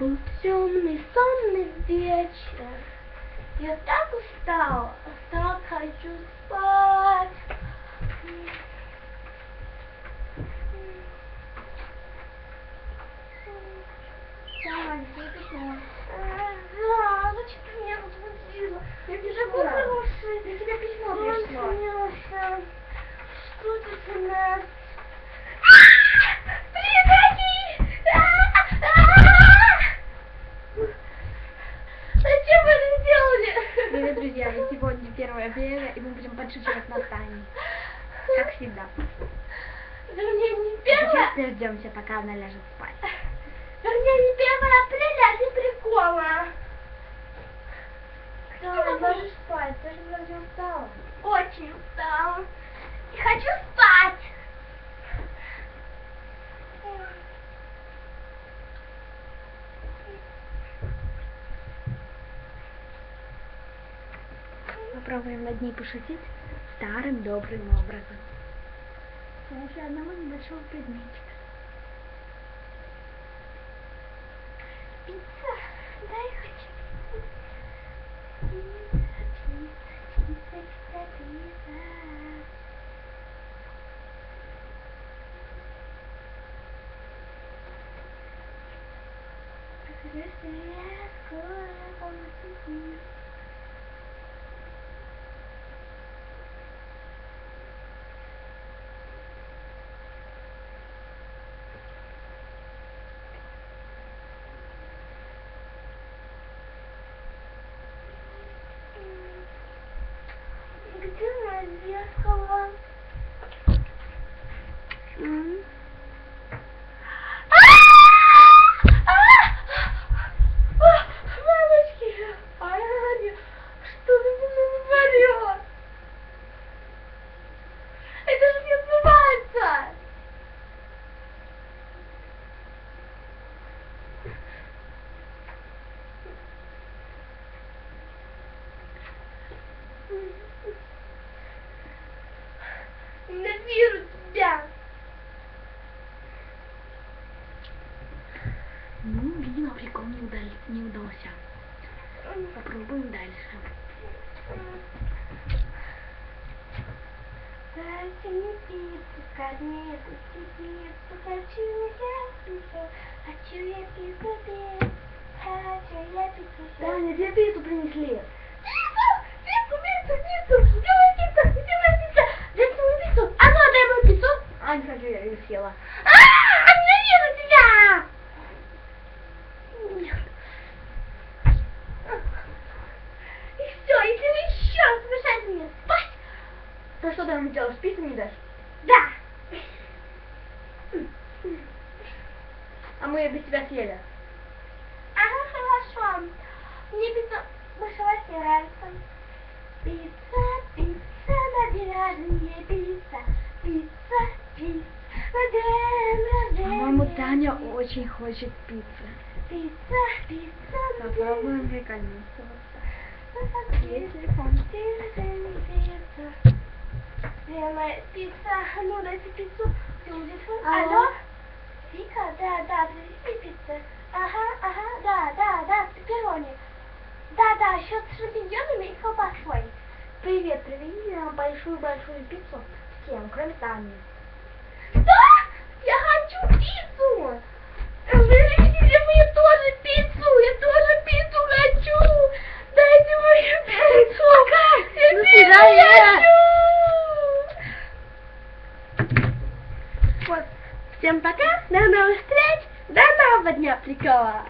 Был темный, сонный вечер. Я так устала, так хочу спать. Привет, друзья, и сегодня 1 апреля, и мы будем подшучивать на Тане. Как всегда. Вернее, не Сейчас первое, дождемся, пока она ляжет спать. вернее, не 1 апреля, а не прикола. Да, ложись спать, ты же вроде устала. Очень устала. И хочу спать. Попробуем над ней пошутить старым добрым образом. С помощью одного небольшого предметика. Пицца, дай хоть. Пицца, пицца, пицца, пицца, пицца. Красивая скоро полностью. Dios como Ненавижу тебя! Ну, видимо, прикол не, удали- не удался. Попробуем дальше. Пиццу, скорее, пусти пиццу, хочу я пиццу, хочу я пиццу, пиццу, хочу я пиццу. Таня, тебе пиццу принесли. Пиццу, пиццу, пиццу, пиццу, где моя пицца, где моя пицца, дайте мою пиццу, а ну отдай мою пиццу. А, не хочу, я ее съела. А, ненавижу тебя! И все, если вы еще раз мешаете мне спать, Ну что ты нам делаешь, пиццу не дашь? да, А мы без тебя съели. Ага, хорошо. Мне пицца больше вас не нравится. Пицца, пицца на день рождения, пицца, пицца, пицца на день рождения. По-моему, Таня очень хочет пиццы. Пицца, пицца Попробуем прикольнуться. Есть телефон. Рождения, пицца. Ну, дайте пиццу. Мой телефон? Алло? Вика, да, да, привези пиццу. Ага, ага, да, да, да, пепперони. Да, да, счет с шампиньонами и колбасой. Привет, привези нам большую-большую пиццу всем, кроме Тани. Что? Я хочу пиццу! Привезите мне тоже пиццу! Я тоже пиццу хочу! Дайте мою пиццу! Я До пиццу свидания. хочу! Вот. Всем пока, до новых встреч, до нового дня прикола.